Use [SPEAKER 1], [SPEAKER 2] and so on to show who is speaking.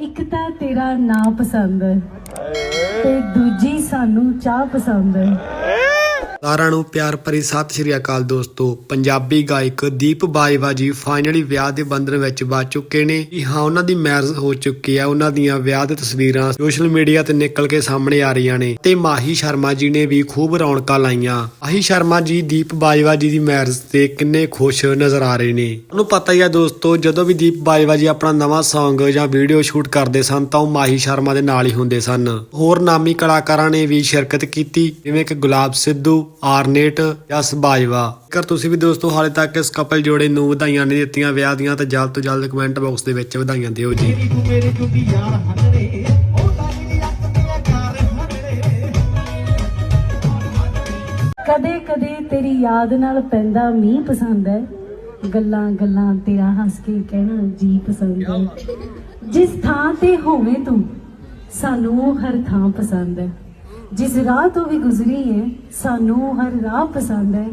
[SPEAKER 1] ਇੱਕ ਤਾਂ ਤੇਰਾ ਨਾਂ ਪਸੰਦ ਹੈ ਤੇ ਦੂਜੀ ਸਾਨੂੰ ਚਾਹ ਪਸੰਦ ਹੈ।
[SPEAKER 2] ਸਾਰਿਆਂ ਨੂੰ ਪਿਆਰ ਭਰੀ ਸਤਿ ਸ਼੍ਰੀ ਅਕਾਲ ਦੋਸਤੋ। ਪੰਜਾਬੀ ਗਾਇਕ ਦੀਪ ਬਾਜਵਾ ਜੀ ਫਾਈਨਲੀ ਵਿਆਹ ਦੇ ਬੰਧਨ ਵਿੱਚ ਵੱਜ ਚੁੱਕੇ ਨੇ। ਜੀ ਹਾਂ, ਉਹਨਾਂ ਦੀ ਮੈਰਿਜ ਹੋ ਚੁੱਕੀ ਹੈ। ਉਹਨਾਂ ਦੀਆਂ ਵਿਆਹ ਦੀ ਤਸਵੀਰਾਂ ਸੋਸ਼ਲ ਮੀਡੀਆ ਤੇ ਨਿਕਲ ਕੇ ਸਾਹਮਣੇ ਆ ਰਹੀਆਂ ਨੇ ਤੇ ਮਾਹੀ ਸ਼ਰਮਾ ਜੀ ਨੇ ਵੀ ਖੂਬ ਰੌਣਕਾਂ ਲਾਈਆਂ। ਮਾਹੀ ਸ਼ਰਮਾ ਜੀ, ਦੀਪ ਬਾਜਵਾ ਜੀ ਦੀ ਮੈਰਿਜ ਤੇ ਕਿੰਨੇ ਖੁਸ਼ ਨਜ਼ਰ ਆ ਰਹੇ ਨੇ। ਤੁਹਾਨੂੰ ਪਤਾ ਹੀ ਆ ਦੋਸਤੋ, ਜਦੋਂ ਵੀ ਦੀਪ ਬਾਜਵਾ ਜੀ ਆਪਣਾ ਨਵਾਂ Song ਜਾਂ ਵੀਡੀਓ ਸ਼ੂਟ ਕਰਦੇ ਸਨ, ਤਾਂ ਉਹ ਮਾਹੀ ਸ਼ਰਮਾ ਦੇ ਨਾਲ ਹੀ ਹੁੰਦੇ ਸਨ। ਹੋਰ ਨਾਮੀ ਕਲਾਕਾਰਾਂ ਨੇ ਵੀ ਸ਼ਿਰਕਤ ਕੀਤੀ, ਜਿਵੇਂ ਕਿ ਗੁਲਾਬ ਸਿੱਧੂ ਆਰਨੇਟ ਜਸ ਬਾਜਵਾ ਜੇਕਰ ਤੁਸੀਂ ਵੀ ਦੋਸਤੋ ਹਾਲੇ ਤੱਕ ਇਸ ਕਪਲ ਜੋੜੇ ਨੂੰ ਵਧਾਈਆਂ ਨਹੀਂ ਦਿੱਤੀਆਂ ਵਿਆਹ ਦੀਆਂ, ਤਾਂ ਜਲਦ ਤੋਂ ਜਲਦ ਕਮੈਂਟ ਬਾਕਸ ਦੇ ਵਿੱਚ ਵਧਾਈਆਂ ਦਿਓ ਜੀ।
[SPEAKER 3] ਮੇਰੇ ਜੁਗੀ ਯਾਰ ਹੱਥੜੇ
[SPEAKER 1] ਕਦੇ ਕਦੇ ਤੇਰੀ ਯਾਦ ਨਾਲ ਪੈਂਦਾ ਮੀਂਹ ਪਸੰਦ ਹੈ ਗੱਲਾਂ ਗੱਲਾਂ ਤੇਰਾ ਹੱਸ ਕੇ ਕਹਿਣਾ ਜੀ ਪਸੰਦ ਹੈ ਜਿਸ ਥਾਂ ਤੇ ਹੋਵੇਂ ਤੂੰ, ਸਾਨੂੰ ਉਹ ਹਰ ਥਾਂ ਪਸੰਦ ਹੈ ਜਿਸ ਰਾਹ ਤੋਂ ਵੀ ਗੁਜ਼ਰੀ ਹੈ ਸਾਨੂੰ ਹਰ ਰਾਹ ਪਸੰਦ ਹੈ।